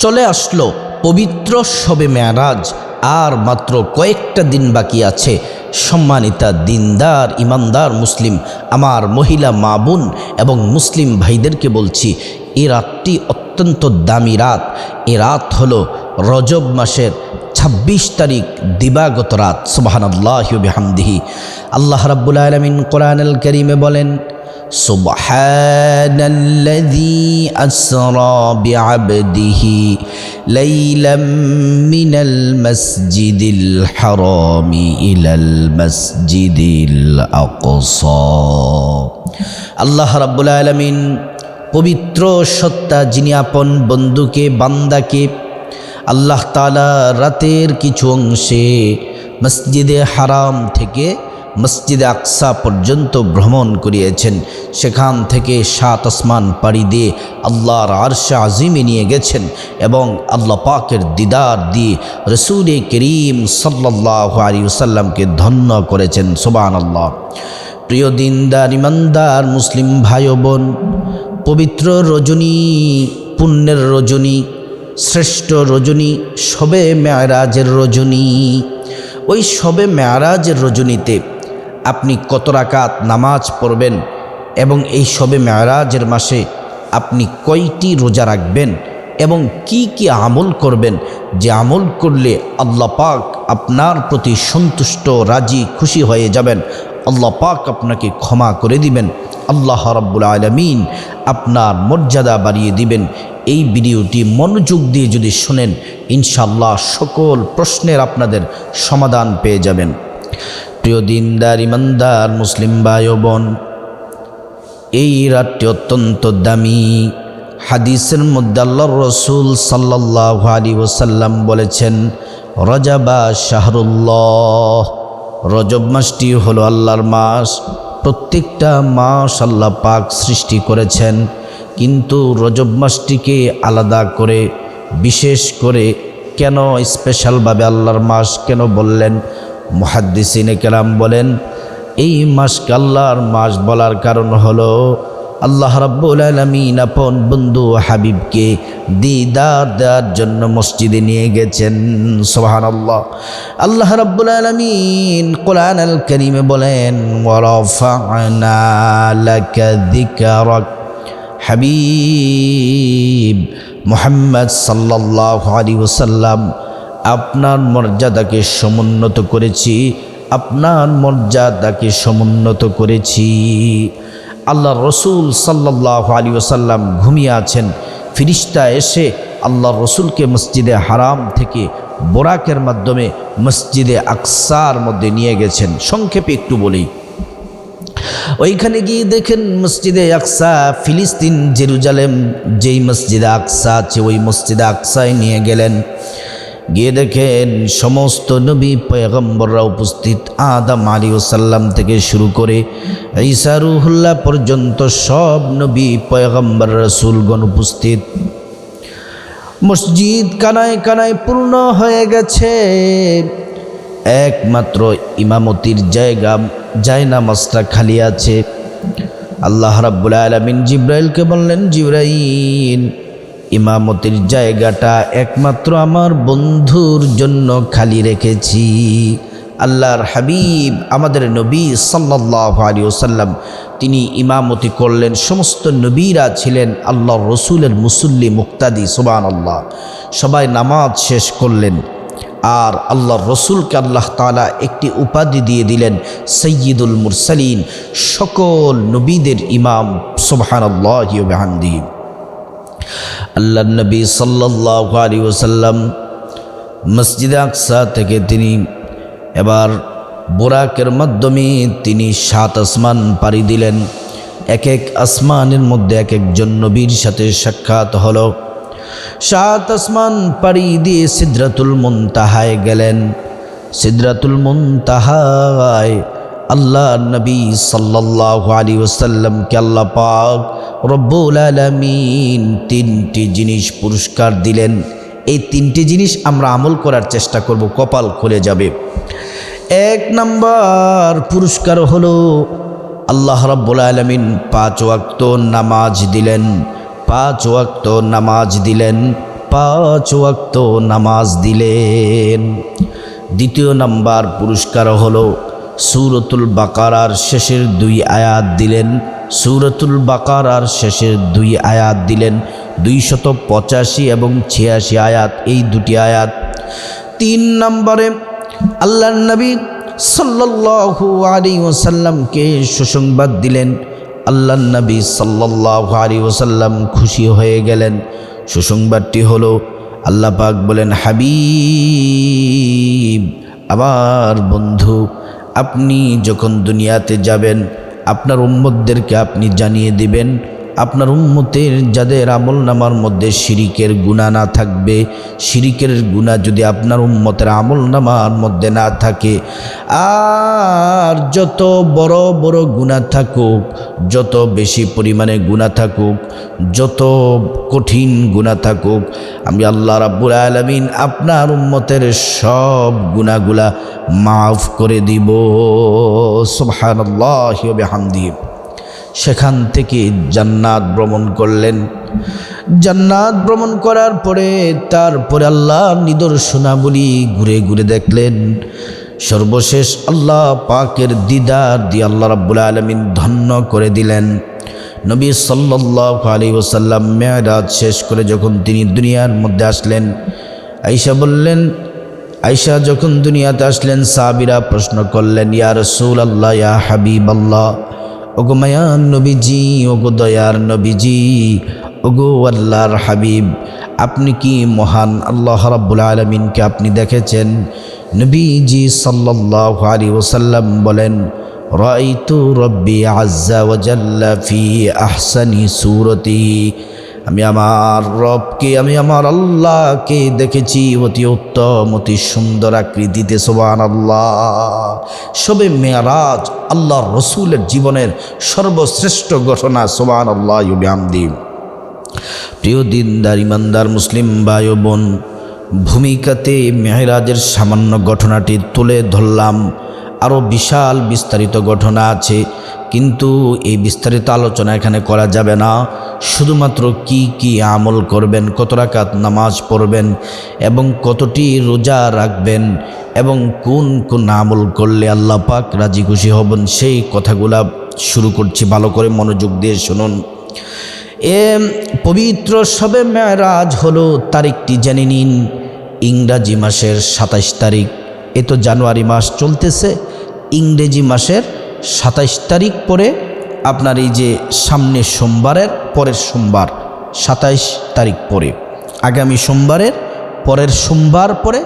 চলে আসলো পবিত্র শবে মেয়ারাজ। আর মাত্র কয়েকটা দিন বাকি আছে। সম্মানিতা দিনদার, ইমানদার মুসলিম, আমার মহিলা মা বোন এবং মুসলিম ভাইদেরকে বলছি, এ রাতটি অত্যন্ত দামি রাত। এ রাত হলো রজব মাসের ২৬ তারিখ দিবাগত রাত। সুবাহান আল্লাহ বিহামদিহি। আল্লাহ রাব্বুল আলমিন কোরআন করিমে বলেন سبحان الذي أسرى بعبده ليلا من المسجد الحرام إلى المسجد الأقصى আল্লাহ রাব্বুল আলমিন পবিত্র সত্তা যিনি আপন বন্ধুকে বান্দাকে আল্লাহ তালা রাতের কিছু অংশে মসজিদে হারাম থেকে মসজিদে আকসা পর্যন্ত ভ্রমণ করিয়েছেন। সেখান থেকে সাত আসমান পাড়ি দিয়ে আল্লাহর আরশা আজিমে নিয়ে গেছেন এবং আল্লাহ পাকের দিদার দিয়ে রসুল করিম সাল্লাহ আলী ধন্য করেছেন। সোবান আল্লাহ প্রিয় দিনদার, ইমানদার, মুসলিম ভাই বোন পবিত্র রজনী, পুণ্যের রজনী, শ্রেষ্ঠ রজনী, সবে মেয়ারাজের রজনী, ওই সবে মেয়ারাজের রজনীতে আপনি কত রাকাত নামাজ পড়বেন এবং এই সবে মেয়ারাজের মাসে আপনি কয়টি রোজা রাখবেন এবং কি কি আমল করবেন, যে আমল করলে আল্লাহ পাক আপনার প্রতি সন্তুষ্ট, রাজি, খুশি হয়ে যাবেন। আল্লাহ পাক আপনাকে ক্ষমা করে দিবেন। আল্লাহ রব্বুল আলমিন আপনার মর্যাদা বাড়িয়ে দিবেন। এই ভিডিওটি মনোযোগ দিয়ে যদি শোনেন ইনশাল্লাহ সকল প্রশ্নের আপনাদের সমাধান পেয়ে যাবেন। প্রিয় দিনদার, ইমানদার, মুসলিম ভাই বোন, এই রাতটি অত্যন্ত দামি। হাদিসের মধ্যে আল্লাহ রসুল সাল্লাহ আলী ওসাল্লাম বলেছেন, রজাবা শাহরুল্লাহ। রজব মাসটি হলো আল্লাহর মাস। প্রত্যেকটা মাস আল্লাহ পাক সৃষ্টি করেছেন, কিন্তু রজব মাসটিকে আলাদা করে, বিশেষ করে কেন স্পেশালভাবে আল্লাহর মাস কেন বললেন? মহাদ্দিসিনে কেরাম বলেন, এই মাসকে আল্লাহর মাস বলার কারণ হলো, আল্লাহ রাব্বুল আলমিন আপন বন্ধু হাবিবকে দিদার দেওয়ার জন্য মসজিদে নিয়ে গেছেন। সোহান আল্লাহ আল্লাহ রাব্বুল আলমিন কোরআন আল করিমে বলেন হাবিব মোহাম্মদ সাল্লাহ আলী ওসাল্লাম আপনার মর্যাদাকে সমুন্নত করেছি, আপনার মর্যাদাকে সমুন্নত করেছি। আল্লাহ রসুল সাল্লাহ আলী ওসাল্লাম ঘুমিয়ে আছেন, ফিরিস্তা এসে আল্লাহ রসুলকে মসজিদে হারাম থেকে বোরাকের মাধ্যমে মসজিদে আকসার মধ্যে নিয়ে গেছেন। সংক্ষেপে একটু বলি। ওইখানে গিয়ে দেখেন মসজিদে আকসা, ফিলিস্তিন, জেরুজালেম, যেই মসজিদে আকসা আছে, ওই মসজিদে আকসায় নিয়ে গেলেন। গিয়ে দেখেন সমস্ত নবী পয়গম্বররা উপস্থিত আদাম আলী ওসাল্লাম থেকে শুরু করে ঈসারুহুল্লাহ পর্যন্ত সব নবী পয়গম্বর রসুলগণ উপস্থিত। মসজিদ কানায় কানায় পূর্ণ হয়ে গেছে। একমাত্র ইমামতির জায়গা জায়নামাজটা খালি আছে। আল্লাহ রাব্বুল আলমিন জিব্রাইলকে বললেন, জিব্রাইল ইমামতির জায়গাটা একমাত্র আমার বন্ধুর জন্য খালি রেখেছি। আল্লাহর হাবিব আমাদের নবী সাল্লাহ আলী ওসাল্লাম তিনি ইমামতি করলেন, সমস্ত নবীরা ছিলেন আল্লাহ রসুলের মুসল্লি মুক্তাদি সুবান আল্লাহ সবাই নামাজ শেষ করলেন, আর আল্লাহ রসুলকে আল্লাহ তালা একটি উপাধি দিয়ে দিলেন সৈয়দুল মুরসালিন, সকল নবীদের ইমাম সোবাহান আল্লাহান্দি আল্লাহ নবী সাল্লাহ আলী ওসাল্লাম মসজিদ আকসা থেকে তিনি এবার বোরাকের মাধ্যমে তিনি সাত আসমান পাড়ি দিলেন। এক এক আসমানের মধ্যে এক একজন নবীর সাথে সাক্ষাৎ হলো। সাত আসমান পাড়ি দিয়ে সিদ্রাতুল মুনতাহায় গেলেন। সিদ্রাতুল মুনতাহায় আল্লাহ নবী সাল্লাহ আলী ওসাল্লামকে আল্লাহ পাক রব্বুল আলমিন তিনটি জিনিস পুরস্কার দিলেন। এই তিনটি জিনিস আমরা আমল করার চেষ্টা করব, কপাল খুলে যাবে। এক নাম্বার পুরস্কার হলো, আল্লাহ রব্বুল আলমিন পাঁচ ওয়াক্ত নামাজ দিলেন, পাঁচ ওয়াক্ত নামাজ দিলেন, পাঁচ ওয়াক্ত নামাজ দিলেন। দ্বিতীয় নাম্বার পুরস্কার হলো, সুরতুল বাকারার শেষের দুই আয়াত দিলেন সুরতুল বাকার আর শেষের দুই আয়াত দিলেন দুইশত পঁচাশি এবং ছিয়াশি আয়াত, এই দুটি আয়াত। তিন নম্বরে আল্লাহ নবী সাল্লাল্লাহু আলাইহি ওয়াসাল্লামকে সুসংবাদ দিলেন। আল্লাহ নবী সাল্লাল্লাহু আলাইহি ওয়াসাল্লাম খুশি হয়ে গেলেন। সুসংবাদটি হলো, আল্লাহ পাক বলেন, হাবিব আবার বন্ধু, আপনি যখন দুনিয়াতে যাবেন আপনার উম্মতদেরকে আপনি জানিয়ে দিবেন। আপনার উন্মতের যাদের আমল নামার মধ্যে শিরিকের গুণা না থাকবে, শিরিকের গুণা যদি আপনার উন্মতের আমল নামার মধ্যে না থাকে, আর যত বড় বড় গুণা থাকুক, যত বেশি পরিমাণে গুণা থাকুক, যত কঠিন গুণা থাকুক, আমি আল্লাহ রাব্বুল আলমিন আপনার উন্মতের সব গুণাগুলা মাফ করে দিব। সুবহানাল্লাহি ওয়া বিহামদিহি। সেখান থেকে জান্নাত ভ্রমণ করলেন। জান্নাত ভ্রমণ করার পরে তারপরে আল্লাহ নিদর্শনাবলী ঘুরে ঘুরে দেখলেন। সর্বশেষ আল্লাহ পাকের দিদার দিয়ে আল্লাহ রাব্বুল আলমিন ধন্য করে দিলেন। নবী সাল্লাহ আলী ওসাল্লাম মেয়ারাজ শেষ করে যখন তিনি দুনিয়ার মধ্যে আসলেন আইসা বললেন আইসা যখন দুনিয়াতে আসলেন সাবিরা প্রশ্ন করলেন, ইয়া রসুল আল্লাহ ইয়া হাবিব আল্লাহ ওগো মায়ান নবীজি, ওগো দয়ার নবীজি, ওগো আল্লাহর হাবিব, আপনি কি মহান আল্লাহ রাব্বুল আলমিনকে আপনি দেখেছেন? নবীজি সাল্লাহ আলী ওসাল্লাম বলেন, রাইতু রব্বি আজ্জা ওজাল্লা ফি আহসানি সুরতি। আমি আমার রবকে, আমি আমার আল্লাহকে দেখেছি। অতি উত্তম, অতি সুন্দর আকৃতিতে সোবান আল্লাহ সবে মেয়ারাজ আল্লাহ রসুলের জীবনের সর্বশ্রেষ্ঠ ঘটনা সোবান আল্লাহ ইউবিয়ামদি প্রিয় দিনদার, ইমানদার, মুসলিম ভাই বোন ভূমিকাতে মেহরাজের সামান্য ঘটনাটি তুলে ধরলাম। আরও বিশাল বিস্তারিত ঘটনা আছে। কিন্তু এই বিস্তারিত আলোচনা এখানে করা যাবে না। শুধুমাত্র কি কি আমল করবেন, কত রাকাত নামাজ পড়বেন এবং কতটি রোজা রাখবেন এবং কোন কোন আমল করলে আল্লাহ পাক রাজি খুশি হবেন, সেই কথাগুলা শুরু করছি। ভালো করে মনোযোগ দিয়ে শুনুন। এ পবিত্র সবে মেয়ারাজ হলো তারিখটি জেনে নিন। ইংরাজি মাসের সাতাইশ তারিখ। এ তো জানুয়ারি মাস চলতেছে। ইংরেজি মাসের সাতাইশ তারিখ পরে আপনার এই যে সামনে সোমবারের পরের সোমবার, সাতাইশ তারিখ পরে। আগামী সোমবারের পরের সোমবার পরে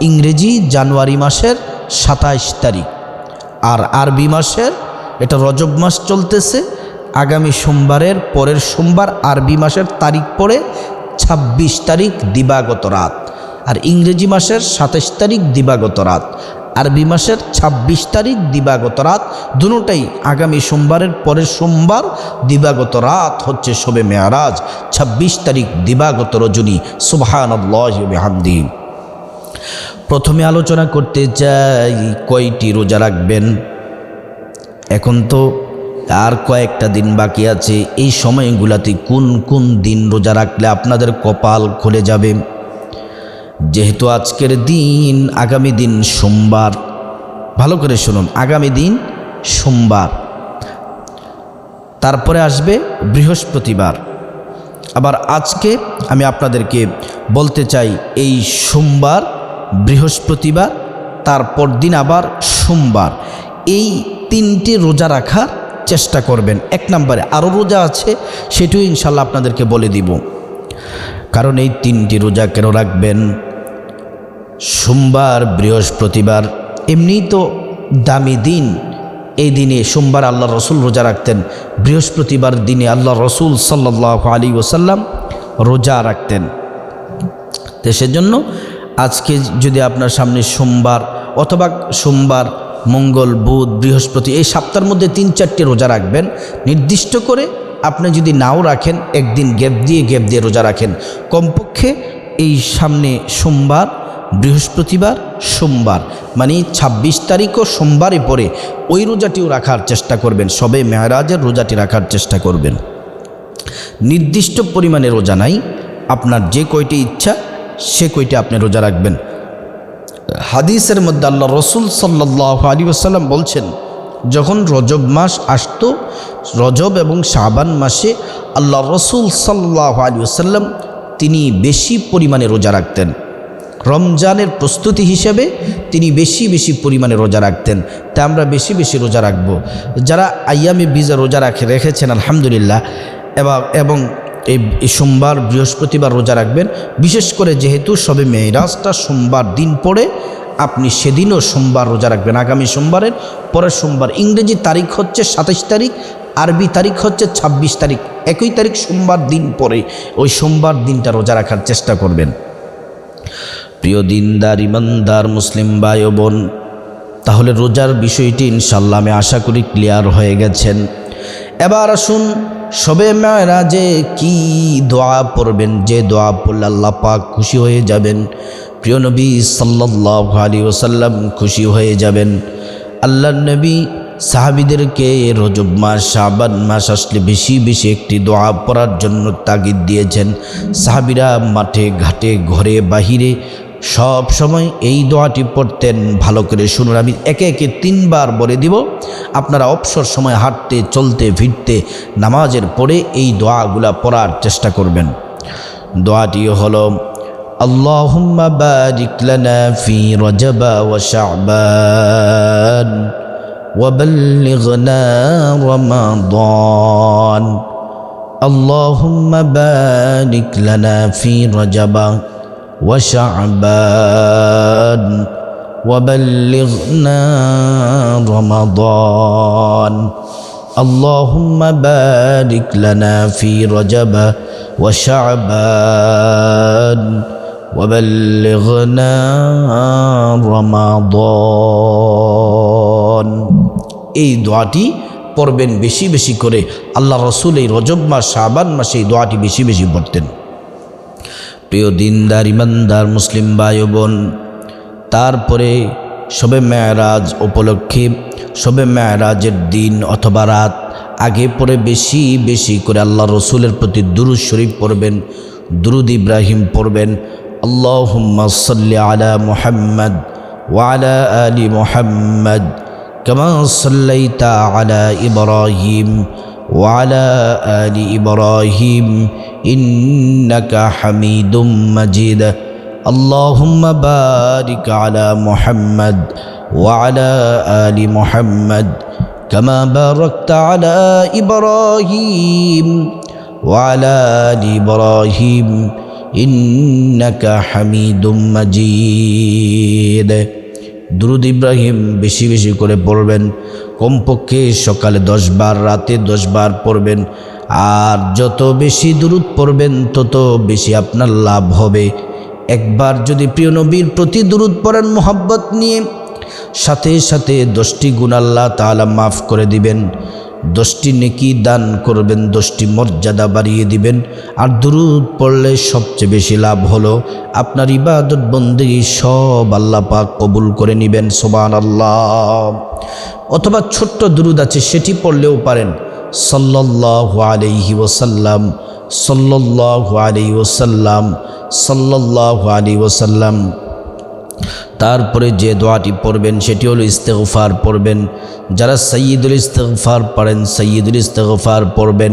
ইংরেজি জানুয়ারি মাসের সাতাইশ তারিখ। আর আরবি মাসের, এটা রজব মাস চলতেছে, আগামী সোমবারের পরের সোমবার আরবি মাসের তারিখ পরে ২৬ তারিখ দিবাগত রাত। আর ইংরেজি মাসের সাতাশ তারিখ দিবাগত রাত। আরবি মাসের ২৬ তারিখ দিবাগত রাত দুটাই আগামী সোমবারের পরের সোমবার দিবাগত রাত হচ্ছে শোবে মেয়ারাজ ২৬ তারিখ দিবাগত রজনী। সুবহান হামদি প্রথমে আলোচনা করতে চাই, কয়টি রোজা রাখবেন? এখন তো আর কয়েকটা দিন বাকি আছে, এই সময়গুলাতে কোন কোন দিন রোজা রাখলে আপনাদের কপাল খুলে যাবে? যেহেতু আজকের দিন আগামী দিন সোমবার। ভালো করে শুনুন, আগামী দিন সোমবার। তারপরে আসবে বৃহস্পতিবার। আবার আজকে আমি আপনাদেরকে বলতে চাই, এই সোমবার, বৃহস্পতিবার, তারপর দিন আবার সোমবার। এই তিনটি রোজা রাখার চেষ্টা করবেন। এক নম্বরে আরও রোজা আছে, সেটিও ইনশাল্লাহ আপনাদেরকে বলে দিব। কারণ এই তিনটি রোজা কেন রাখবেন? সোমবার, বৃহস্পতিবার, এমনিই তো দামি দিন। এই দিনে সোমবার আল্লাহ রসুল রোজা রাখতেন, বৃহস্পতিবার দিনে আল্লাহ রসুল সাল্লাহ আলী ওসাল্লাম রোজা রাখতেন। তো সেজন্য আজকে যদি আপনার সামনে সোমবার অথবা সোমবার, মঙ্গল, বুধ, বৃহস্পতি এই সপ্তাহের মধ্যে তিন চারটে রোজা রাখবেন, নির্দিষ্ট করে আপনি যদি নাও রাখেন, একদিন গ্যাপ দিয়ে গ্যাপ দিয়ে রোজা রাখেন। কমপক্ষে এই সামনে সোমবার বৃহস্পতিবার, সোমবার মানে ২৬ তারিখও সোমবারে পরে ওই রোজাটিও রাখার চেষ্টা করবেন, সবে মেয়ারাজের রোজাটি রাখার চেষ্টা করবেন। নির্দিষ্ট পরিমাণে রোজা নাই, আপনার যে কয়টি ইচ্ছা, সে কয়টি আপনি রোজা রাখবেন। হাদিসের মধ্যে আল্লাহ রসুল সাল্লাহ আলী আসাল্লাম বলছেন, যখন রজব মাস আসতো, রজব এবং শাবান মাসে আল্লাহ রসুল সাল্লাহ আলী আসাল্লাম তিনি বেশি পরিমাণে রোজা রাখতেন। রমজানের প্রস্তুতি হিসেবে তিনি বেশি বেশি পরিমাণে রোজা রাখতেন। তা আমরা বেশি বেশি রোজা রাখব। যারা আয়ামে বীজে রোজা রাখে, রেখেছেন, আলহামদুলিল্লাহ। এবং এই সোমবার, বৃহস্পতিবার রোজা রাখবেন। বিশেষ করে যেহেতু সবে মেয়েরাজটা সোমবার দিন পড়ে, আপনি সেদিনও সোমবার রোজা রাখবেন। আগামী সোমবারের পরের সোমবার। ইংরেজি তারিখ হচ্ছে সাতাইশ তারিখ, আরবি তারিখ হচ্ছে ২৬ তারিখ। একই তারিখ সোমবার দিন পরে ওই সোমবার দিনটা রোজা রাখার চেষ্টা করবেন। প্রিয় দিনদার, ইমানদার মুসলিম ভাই বোন, তাহলে রোজার বিষয়টি ইনশাল্লাহ আমি আশা করি ক্লিয়ার হয়ে গেছেন। এবার আসুন সবে মেয়েরাজে কি দোয়া পড়বেন? যে দোয়া পড়লে আল্লাহ পাক খুশি হয়ে যাবেন। প্রিয় নবী সাল্লাহ আলী ওসাল্লাম খুশি হয়ে যাবেন। আল্লাহ নবী সাহাবিদেরকে রজব মাস, শাবান মাস আসলে বেশি বেশি একটি দোয়া পড়ার জন্য তাগিদ দিয়েছেন। সাহাবিরা মাঠে, ঘাটে, ঘরে, বাহিরে সব সময় এই দোয়াটি পড়তেন ভালো করে শুনুন আমি একে একে তিনবার বলে দিব আপনারা অবসর সময় হাঁটতে চলতে ফিরতে নামাজের পরে এই দোয়াগুলা পড়ার চেষ্টা করবেন দোয়াটি হলো اللهم بارك لنا في رجب وشعبان وبلغنا رمضان اللهم بارك لنا في رجب وشعبان وبلغنا رمضان اللهم بارك لنا في رجب وشعبان وبلغنا رمضان এই দোয়াটি পড়বেন বেশি বেশি করে আল্লাহ রসুল এই রজব মাস শাবান মাসে এই দোয়াটি বেশি বেশি পড়তেন প্রিয় দিনদার, ইমানদার মুসলিম ভাই বোন, তারপরে শবে মেয়ারাজ উপলক্ষে, শবে মেয়ারাজের দিন অথবা রাত, আগে পরে বেশি বেশি করে আল্লাহ রসুলের প্রতি দুরু শরীফ পড়বেন, দুরুদ ইব্রাহিম পড়বেন। আল্লাহুম্মা সাল্লি আলা মোহাম্মদ ওয়ালা আলি মুহাম্মদ, কামা সাল্লাইতা আলা ইব্রাহিম। وعلى آل إبراهيم إنك حميد مجيد اللهم بارك على محمد وعلى آل محمد كما باركت على إبراهيم وعلى آل إبراهيم إنك حميد مجيد দুরুদ ইব্রাহিম বেশি বেশি করে পড়বেন কমপক্ষে সকালে দশ বার রাতে দশ বার পড়বেন। আর যত বেশি দুরুদ পড়বেন, তত বেশি আপনার লাভ হবে। একবার যদি প্রিয় নবীর প্রতি দুরুদ পড়েন মোহাব্বত নিয়ে, সাথে সাথে দশটি গুণ আল্লাহ তালা মাফ করে দিবেন। দশটি নেকি দান করবেন, দশটি মর্যাদা বাড়িয়ে দিবেন। আর দুরুদ পড়লে সবচেয়ে বেশি লাভ হলো আপনার ইবাদত বন্দি সব আল্লাহ পাক কবুল করে নেবেন সোবান আল্লাহ অথবা ছোট্ট দুরুদ আছে, সেটি পড়লেও পারেন। সল্লাহ আলহি ওসাল্লাম সল্লাহ আলি ওসাল্লাম সল্লাহ আলি ওসাল্লাম তারপরে যে দোয়াটি পড়বেন, সেটি হলো ইস্তেগফার পড়বেন। যারা সৈয়দুল ইস্তেগফার পড়েন সৈয়দুল ইস্তেগফার পড়বেন।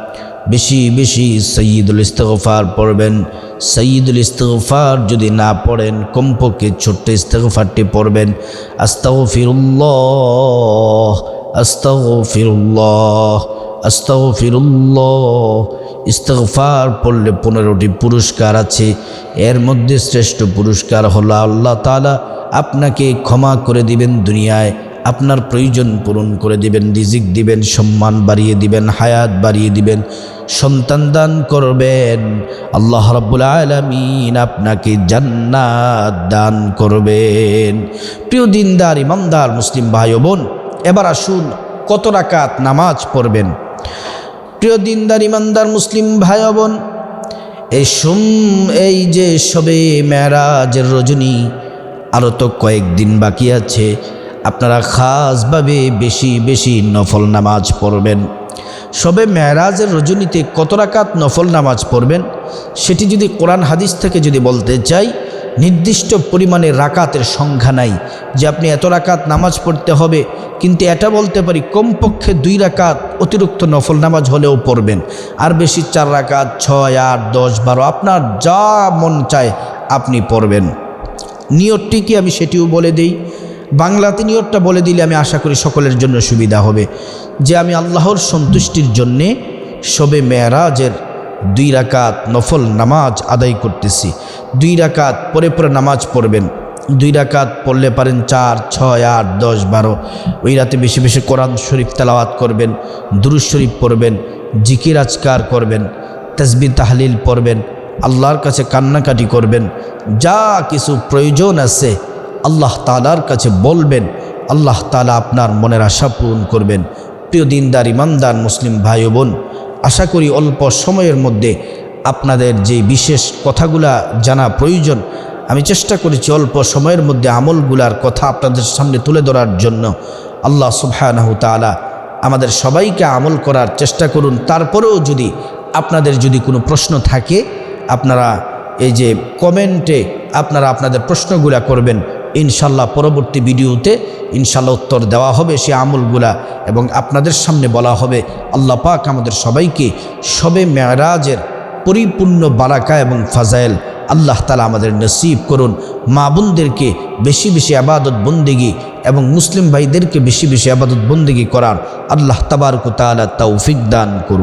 বেশি বেশি সঈদুল ইস্তফার পড়বেন। সঈদুল ইস্তফার যদি না পড়েন, কমপক্ষে ছোট্ট ইস্তফারটি পড়বেন। আস্তাও ফিরুল্লাহ আস্তাও ফিরুল্লাহ ইস্তফার পড়লে পনেরোটি পুরস্কার আছে। এর মধ্যে শ্রেষ্ঠ পুরস্কার হলো আল্লাহ তালা আপনাকে ক্ষমা করে দিবেন দুনিয়ায়। আপনার প্রয়োজন পূরণ করে দিবেন, রিজিক দিবেন, সম্মান বাড়িয়ে দিবেন, হায়াত বাড়িয়ে দিবেন, সন্তান দান করবেন। আল্লাহ রাব্বুল আলামিন আপনাকে জান্নাত দান করবেন। প্রিয় দিনদার, ইমানদার মুসলিম ভাই বোন, এবার আসুন কত রাকাত নামাজ পড়বেন। প্রিয় দিনদার, ইমানদার মুসলিম ভাই বোন এই সুম এই যে সবে মেয়ারাজের রজনী আরও তো কয়েকদিন বাকি আছে। আপনারা খাসভাবে বেশি বেশি নফল নামাজ পড়বেন। সবে মেয়ারাজের রজনীতে কত রাকাত নফল নামাজ পড়বেন? সেটি যদি কোরআন হাদিস থেকে যদি বলতে চাই, নির্দিষ্ট পরিমাণে রাকাতের সংখ্যা নাই যে আপনি এত রাকাত নামাজ পড়তে হবে, কিন্তু এটা বলতে পারি কমপক্ষে দুই রাকাত অতিরিক্ত নফল নামাজ হলেও পড়বেন। আর বেশি চার রাকাত, ছয়, আট, দশ, বারো, আপনার যা মন চায় আপনি পড়বেন। নিয়তটি কি আমি সেটিও বলে দিই বাংলাতে নিয়তটা বলে দিলে আমি আশা করি সকলের জন্য সুবিধা হবে। যে আমি আল্লাহর সন্তুষ্টির জন্যে শবে মেয়ারাজের দুই রাকাত নফল নামাজ আদায় করতেছি। দুই রাকাত পরে পরে নামাজ পড়বেন। দুই রাকাত পড়লে পারেন চার, ছয়, আট, দশ, বারো। ওই রাতে বেশি বেশি কোরআন শরীফ তেলাওয়াত করবেন দুরুজ শরীফ পড়বেন, জিকির আজকার করবেন, তসবি, তাহলিল পড়বেন, আল্লাহর কাছে কান্নাকাটি করবেন, যা কিছু প্রয়োজন আছে আল্লাহ তালার কাছে বলবেন, আল্লাহ তালা আপনার মনের আশা পূরণ করবেন। প্রিয় দিনদার, ইমানদার মুসলিম ভাই বোন, আশা করি অল্প সময়ের মধ্যে আপনাদের যে বিশেষ কথাগুলা জানা প্রয়োজন, আমি চেষ্টা করেছি অল্প সময়ের মধ্যে আমলগুলার কথা আপনাদের সামনে তুলে ধরার জন্য। আল্লাহ সুবহানাহু তাআলা আমাদের সবাইকে আমল করার চেষ্টা করুন। তারপরেও যদি আপনাদের যদি কোনো প্রশ্ন থাকে, আপনারা এই যে কমেন্টে আপনারা আপনাদের প্রশ্নগুলা করবেন ইনশাল্লাহ পরবর্তী ভিডিওতে ইনশাল্লাহ উত্তর দেওয়া হবে সে আমলগুলা এবং আপনাদের সামনে বলা হবে, আল্লাহ পাক আমাদের সবাইকে সবে মেয়ারাজের পরিপূর্ণ বারাকা এবং ফাজাইল আল্লাহ তালা আমাদের নসিব করুন। মা বোনদেরকে বেশি বেশি আবাদত বন্দেগি এবং মুসলিম ভাইদেরকে বেশি বেশি আবাদত বন্দেগি করার আল্লাহ তাবারক তালা তৌফিক দান করুন।